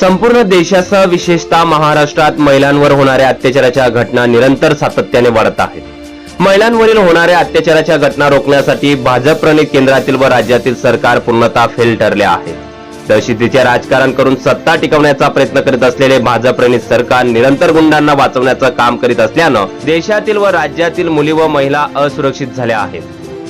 संपूर्ण देशासह विशेषतः महाराष्ट्रात महिलांवर होणाऱ्या अत्याचाराच्या घटना निरंतर सातत्याने वाढत आहेत. महिलांवरील होणाऱ्या अत्याचाराच्या घटना रोखण्यासाठी भाजप प्रणित केंद्रातील व राज्यातील सरकार पूर्णतः फेल ठरले आहे. दहशतीचे राजकारण करून सत्ता टिकवण्याचा प्रयत्न करीत असलेले भाजप प्रणित सरकार निरंतर गुंडांना वाचवण्याचं काम करीत असल्यानं देशातील व राज्यातील मुली व महिला असुरक्षित झाल्या आहेत.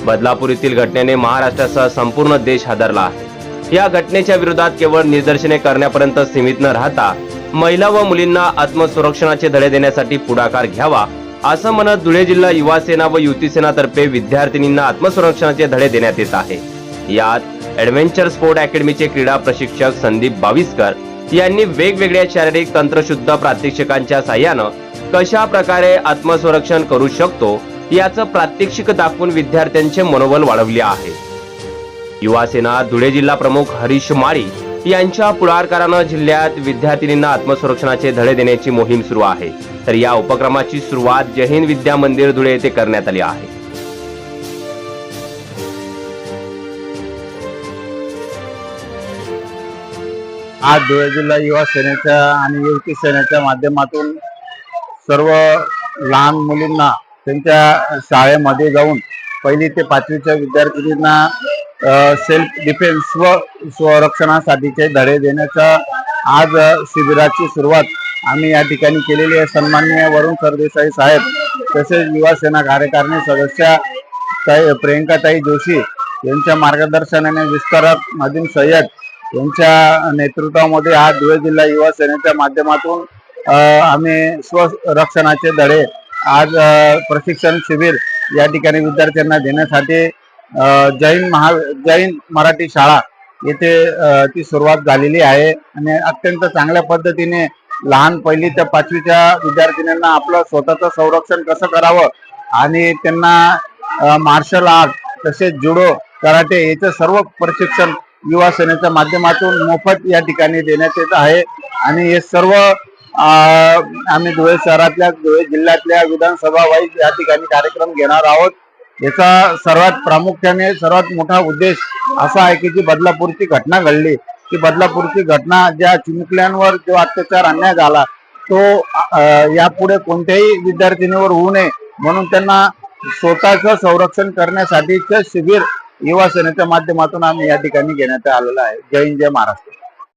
बदलापूर येथील घटनेने महाराष्ट्रासह संपूर्ण देश हादरला आहे. या घटनेच्या विरोधात केवळ निदर्शने करण्यापर्यंत सीमित न राहता महिला व मुलींना आत्मसंरक्षणाचे धडे देण्यासाठी पुढाकार घ्यावा असं म्हणत धुळे जिल्हा युवा सेना व युती सेनातर्फे विद्यार्थिनींना आत्मसंरक्षणाचे धडे देण्यात येत आहे. यात ऍडव्हेंचर स्पोर्ट अकॅडमीचे क्रीडा प्रशिक्षक संदीप बाविस्कर यांनी वेगवेगळ्या शारीरिक तंत्रशुद्ध प्रात्यक्षिकांच्या साह्यानं कशा प्रकारे आत्मसंरक्षण करू शकतो याचं प्रात्यक्षिक दाखवून विद्यार्थ्यांचे मनोबल वाढवले आहे. युवासेना धुळे जिल्हा प्रमुख हरीश माळी यांच्या पुढाकारानं जिल्ह्यात विद्यार्थिनींना आत्मसंरक्षणाचे धडे देण्याची मोहीम सुरू आहे. तर या उपक्रमाची सुरुवात जैन विद्या मंदिर धुळे येथे करण्यात आली आहे. आज धुळे जिल्हा युवा सेनेच्या आणि युवती सेनेच्या माध्यमातून सर्व लहान मुलींना त्यांच्या शाळेमध्ये जाऊन पहिली ते पाचवीच्या विद्यार्थिनींना सेल्फ डिफेन्स व स्वरक्षणासाठीचे धडे देण्याचा आज शिबिराची सुरुवात आम्ही या ठिकाणी केलेली आहे. सन्मान्य वरुण सरदेसाई साहेब तसेच युवा सेना कार्यकारिणी सदस्य ताई प्रियंकाताई जोशी यांच्या मार्गदर्शनाने विस्तारक नदीम सय्यद यांच्या नेतृत्वामध्ये आज धुळे जिल्हा युवा सेनेच्या माध्यमातून आम्ही स्वरक्षणाचे धडे आज प्रशिक्षण शिबिर या ठिकाणी विद्यार्थ्यांना देण्यासाठी जैन महा जैन मराठी शाळा येथे ती सुरुवात झालेली आहे आणि अत्यंत चांगल्या पद्धतीने लहान पहिली ते पाचवीच्या विद्यार्थिनींना आपलं स्वतःचं संरक्षण कसं करावं आणि त्यांना मार्शल आर्ट तसेच जुडो कराटे याचं सर्व प्रशिक्षण युवा सेनेच्या माध्यमातून मोफत या ठिकाणी देण्यात येत आहे. आणि हे सर्व आम्ही धुळे शहरातल्या धुळे जिल्ह्यातल्या विधानसभा वाईज या ठिकाणी कार्यक्रम घेणार आहोत. याचा सर्वात प्रामुख्याने सर्वात मोठा उद्देश असा आहे की जी बदलापूरची घटना घडली ती बदलापूरची घटना ज्या चिमुकल्यांवर जो अत्याचार अन्याय झाला तो यापुढे कोणत्याही विद्यार्थिनीवर होऊ नये म्हणून त्यांना स्वतःचं संरक्षण करण्यासाठीचं शिबिर युवा सेनेच्या माध्यमातून आम्ही या ठिकाणी घेण्यात आलेलं आहे. जय हिंद जय महाराष्ट्र.